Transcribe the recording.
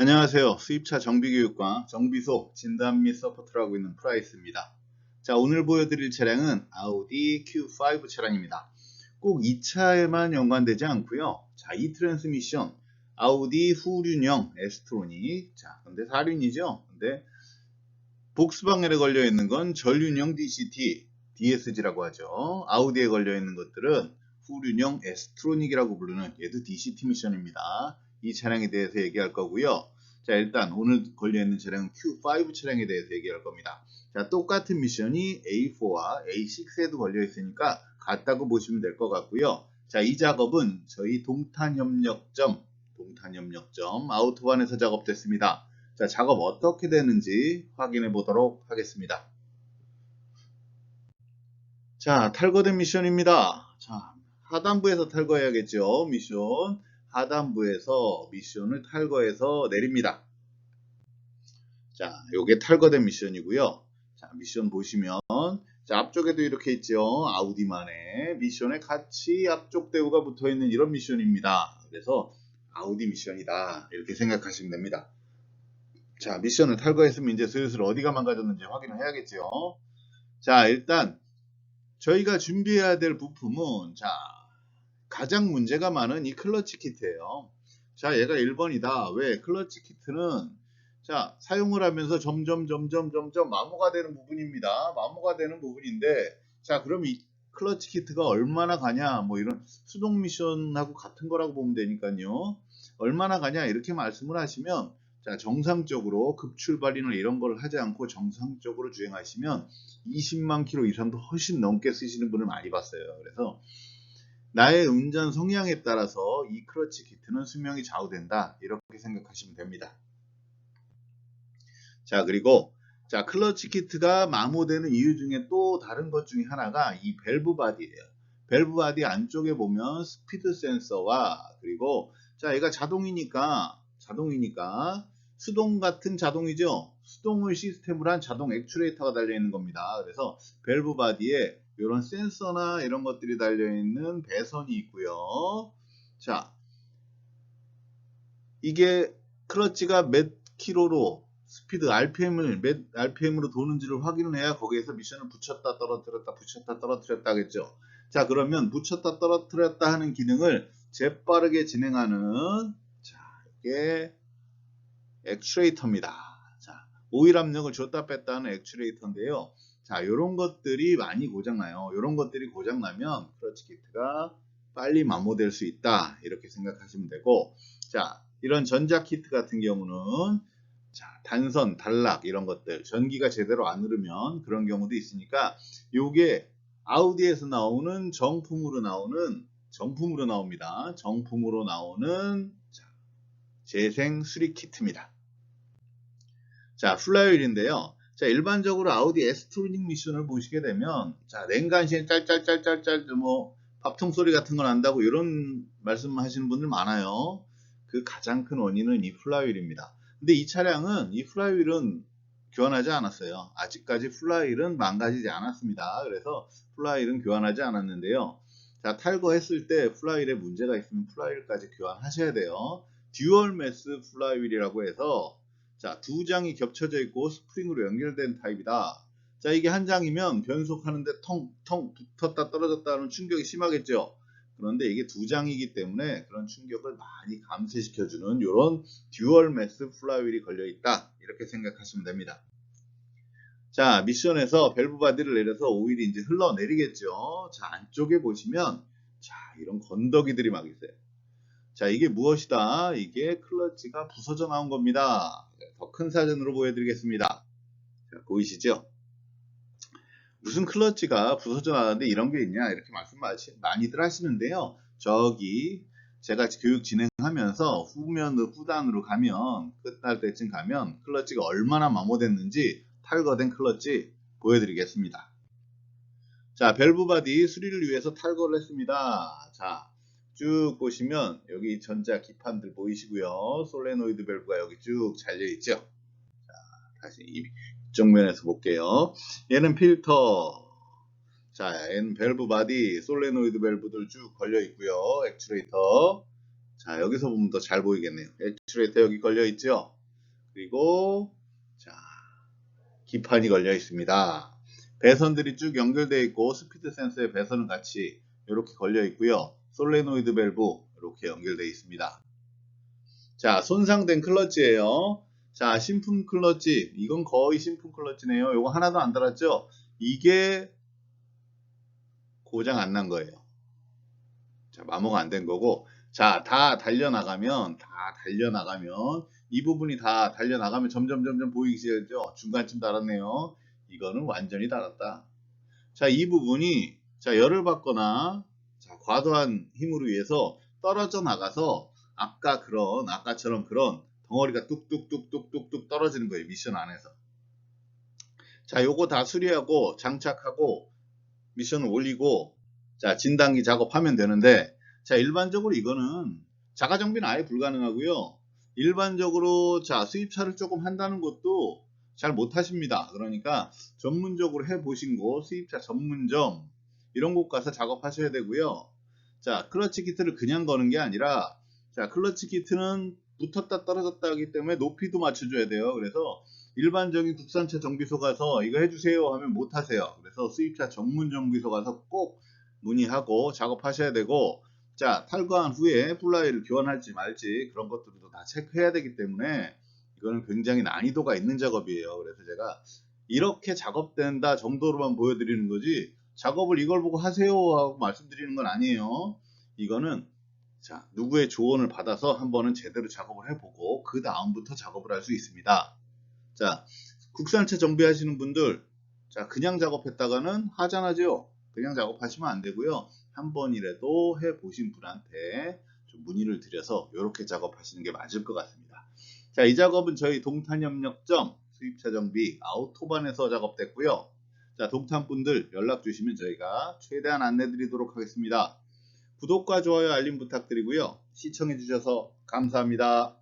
안녕하세요. 수입차 정비교육과 정비소 진단 및 서포트를 하고 있는 프라이스입니다. 자, 오늘 보여드릴 차량은 아우디 Q5 차량입니다. 꼭 이 차에만 연관되지 않고요. 자, 이 트랜스미션 아우디 후륜형 에스트로닉. 자, 근데 4륜이죠. 근데 복스방열에 걸려 있는 건 전륜형 DCT, DSG라고 하죠. 아우디에 걸려 있는 것들은 후륜형 에스트로닉이라고 부르는 얘도 DCT 미션입니다. 이 차량에 대해서 얘기할 거고요. 자, 일단 오늘 걸려있는 차량은 Q5 차량에 대해서 얘기할 겁니다. 자, 똑같은 미션이 A4와 A6에도 걸려있으니까 같다고 보시면 될 것 같고요. 자, 이 작업은 저희 동탄협력점, 동탄협력점 아우토반에서 작업됐습니다. 자, 작업 어떻게 되는지 확인해 보도록 하겠습니다. 자, 탈거된 미션입니다. 자, 하단부에서 탈거해야겠죠. 미션. 하단부에서 미션을 탈거해서 내립니다. 자, 요게 탈거된 미션이고요. 자, 미션 보시면 자, 앞쪽에도 이렇게 있죠. 아우디만의 미션에 같이 앞쪽 대우가 붙어 있는 이런 미션입니다. 그래서 아우디 미션이다. 이렇게 생각하시면 됩니다. 자, 미션을 탈거했으면 이제 슬슬 어디가 망가졌는지 확인을 해야겠죠. 자, 일단 저희가 준비해야 될 부품은 자, 가장 문제가 많은 이 클러치 키트예요. 자, 얘가 1번이다. 왜? 클러치 키트는 자, 사용을 하면서 점점 점점 점점 마모가 되는 부분입니다. 마모가 되는 부분인데 자, 그럼 이 클러치 키트가 얼마나 가냐? 뭐 이런 수동 미션하고 같은 거라고 보면 되니까요. 얼마나 가냐? 이렇게 말씀을 하시면 자, 정상적으로 급출발이나 이런 걸 하지 않고 정상적으로 주행하시면 20만 킬로 이상도 훨씬 넘게 쓰시는 분을 많이 봤어요. 그래서 나의 운전 성향에 따라서 이 클러치 키트는 수명이 좌우된다. 이렇게 생각하시면 됩니다. 자, 그리고 자, 클러치 키트가 마모되는 이유 중에 또 다른 것 중에 하나가 이 밸브 바디예요. 밸브 바디 안쪽에 보면 스피드 센서와 그리고 자, 얘가 자동이니까 자동이니까 수동 같은 자동이죠. 수동을 시스템으로 한 자동 액추레이터가 달려 있는 겁니다. 그래서 밸브 바디에 이런 센서나 이런 것들이 달려있는 배선이 있고요. 자, 이게 클러치가 몇 킬로로 스피드 RPM을 몇 RPM으로 도는지를 확인을 해야 거기에서 미션을 붙였다 떨어뜨렸다 붙였다 떨어뜨렸다 겠죠. 자, 그러면 붙였다 떨어뜨렸다 하는 기능을 재빠르게 진행하는 자, 이게 액추레이터입니다. 자, 오일 압력을 줬다 뺐다 하는 액추레이터인데요. 자, 이런 것들이 많이 고장나요. 이런 것들이 고장나면 클러치 키트가 빨리 마모될 수 있다. 이렇게 생각하시면 되고, 자, 이런 전자 키트 같은 경우는 자, 단선, 단락 이런 것들 전기가 제대로 안 흐르면 그런 경우도 있으니까 요게 아우디에서 나오는 정품으로 나오는 정품으로 나옵니다. 정품으로 나오는 자, 재생 수리 키트입니다. 자, 플라이휠인데요. 자, 일반적으로 아우디 에스트로닉 미션을 보시게 되면, 자, 냉간시에 짤짤짤짤짤, 뭐, 밥통 소리 같은 걸 난다고 이런 말씀 하시는 분들 많아요. 그 가장 큰 원인은 이 플라이휠입니다. 근데 이 차량은, 이 플라이휠은 교환하지 않았어요. 아직까지 플라이휠은 망가지지 않았습니다. 그래서 플라이휠은 교환하지 않았는데요. 자, 탈거했을 때 플라이휠에 문제가 있으면 플라이휠까지 교환하셔야 돼요. 듀얼 매스 플라이휠이라고 해서 자, 두 장이 겹쳐져 있고 스프링으로 연결된 타입이다. 자, 이게 한 장이면 변속하는데 텅, 텅 붙었다 떨어졌다 하는 충격이 심하겠죠. 그런데 이게 두 장이기 때문에 그런 충격을 많이 감쇄시켜주는 이런 듀얼 매스 플라휠이 걸려있다. 이렇게 생각하시면 됩니다. 자, 미션에서 밸브 바디를 내려서 오일이 이제 흘러내리겠죠. 자, 안쪽에 보시면 자, 이런 건더기들이 막 있어요. 자, 이게 무엇이다? 이게 클러치가 부서져 나온 겁니다. 더 큰 사진으로 보여드리겠습니다. 자, 보이시죠? 무슨 클러치가 부서져 나왔는데 이런 게 있냐? 이렇게 말씀 많이들 하시는데요. 저기 제가 교육 진행하면서 후면으로 후단으로 가면 끝날 때쯤 가면 클러치가 얼마나 마모됐는지 탈거된 클러치 보여드리겠습니다. 자, 밸브 바디 수리를 위해서 탈거를 했습니다. 자, 쭉 보시면 여기 전자 기판들 보이시고요. 솔레노이드 밸브가 여기 쭉 잘려 있죠. 자, 다시 이쪽 면에서 볼게요. 얘는 필터. 자, 얘는 밸브 바디, 솔레노이드 밸브들 쭉 걸려 있고요. 액추레이터. 자, 여기서 보면 더 잘 보이겠네요. 액추레이터 여기 걸려 있죠? 그리고, 자, 기판이 걸려 있습니다. 배선들이 쭉 연결되어 있고, 스피드 센서의 배선은 같이 이렇게 걸려 있고요. 솔레노이드 밸브 이렇게 연결되어 있습니다. 자, 손상된 클러치예요. 자, 신품 클러치. 이건 거의 신품 클러치네요. 이거 하나도 안 달았죠? 이게 고장 안 난 거예요. 자, 마모가 안 된 거고. 자, 다 달려나가면, 다 달려나가면, 이 부분이 다 달려나가면 점점, 점점 보이기 시작하죠. 중간쯤 달았네요. 이거는 완전히 달았다. 자, 이 부분이, 자, 열을 받거나, 자, 과도한 힘으로 의해서 떨어져 나가서, 아까 그런, 아까처럼 그런 덩어리가 뚝뚝뚝뚝뚝뚝 떨어지는 거예요. 미션 안에서. 자, 요거 다 수리하고, 장착하고, 미션을 올리고, 자, 진단기 작업하면 되는데, 자, 일반적으로 이거는 자가 정비는 아예 불가능하고요. 일반적으로 자, 수입차를 조금 한다는 것도 잘 못하십니다. 그러니까 전문적으로 해보신 곳, 수입차 전문점 이런 곳 가서 작업하셔야 되고요. 자, 클러치 키트를 그냥 거는 게 아니라 자, 클러치 키트는 붙었다 떨어졌다 하기 때문에 높이도 맞춰줘야 돼요. 그래서 일반적인 국산차 정비소 가서 이거 해주세요 하면 못하세요. 그래서 수입차 전문 정비소 가서 꼭 문의하고 작업하셔야 되고 자, 탈거한 후에 플라이를 교환할지 말지 그런 것들도 다 체크해야 되기 때문에 이거는 굉장히 난이도가 있는 작업이에요. 그래서 제가 이렇게 작업된다 정도로만 보여드리는 거지 작업을 이걸 보고 하세요 하고 말씀드리는 건 아니에요. 이거는 자, 누구의 조언을 받아서 한 번은 제대로 작업을 해보고 그 다음부터 작업을 할 수 있습니다. 자, 국산차 정비하시는 분들 자, 그냥 작업했다가는 하잖아죠. 그냥 작업하시면 안 되고요. 한 번이라도 해보신 분한테 좀 문의를 드려서 이렇게 작업하시는 게 맞을 것 같습니다. 자, 이 작업은 저희 동탄협력점 수입차 정비 아우토반에서 작업됐고요. 자, 동탄 분들 연락 주시면 저희가 최대한 안내 드리도록 하겠습니다. 구독과 좋아요 알림 부탁드리고요. 시청해 주셔서 감사합니다.